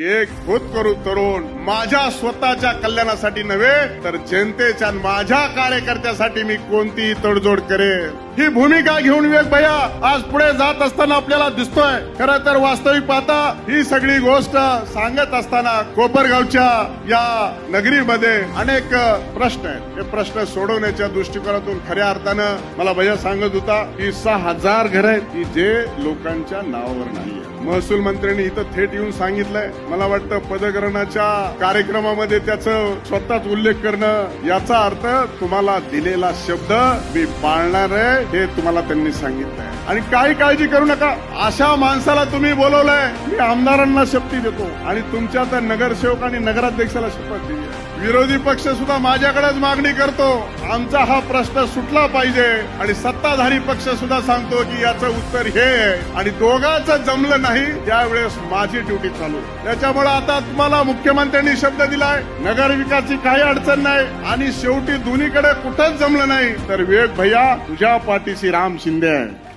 एक होत करू तरुण माझ्या स्वतःच्या कल्याणासाठी नव्हे तर जनतेच्या माझ्या कार्यकर्त्यासाठी मी कोणतीही तडजोड करेल ही भूमिका घेऊन विवेक भैया आज पुढे जात असताना आपल्याला दिसतोय. खरं तर वास्तविक पाहता ही सगळी गोष्ट सांगत असताना कोपरगावच्या या नगरीमध्ये अनेक प्रश्न आहेत. हे प्रश्न सोडवण्याच्या दृष्टिकोनातून खऱ्या अर्थानं मला भैया सांगत होता की सहा हजार घर आहेत. की जे लोकांच्या नावावर नाहीये. महसूल मंत्र्यांनी इथं थेट येऊन सांगितलंय. मला वाटतं पदग्रहणाच्या कार्यक्रमामध्ये त्याचं स्वतःच उल्लेख करणं याचा अर्थ तुम्हाला दिलेला शब्द मी पाळणार आहे हे तुम्हाला त्यांनी सांगितलंय आणि काही काळजी करू नका. अशा माणसाला तुम्ही बोलवलंय मी आमदारांना शक्ती देतो. आणि तुमच्या तर नगरसेवक आणि नगराध्यक्षाला शपथ दिली विरोधी पक्ष सुद्धा माझ्याकडेच मागणी करतो. आमचा हा प्रश्न सुटला पाहिजे. आणि सत्ताधारी पक्ष सुद्धा सांगतो की याचं उत्तर हे आहे. आणि दोघांचं जमलं नाही त्यावेळेस माझी ड्युटी चालू त्याच्यामुळे आता तुम्हाला मुख्यमंत्र्यांनी शब्द दिलाय नगरविकासची काही अडचण नाही आणि शेवटी दोन्हीकडे कुठंच जमलं नाही. तर वेग भैया तुझ्या पाठीशी राम शिंदे आहे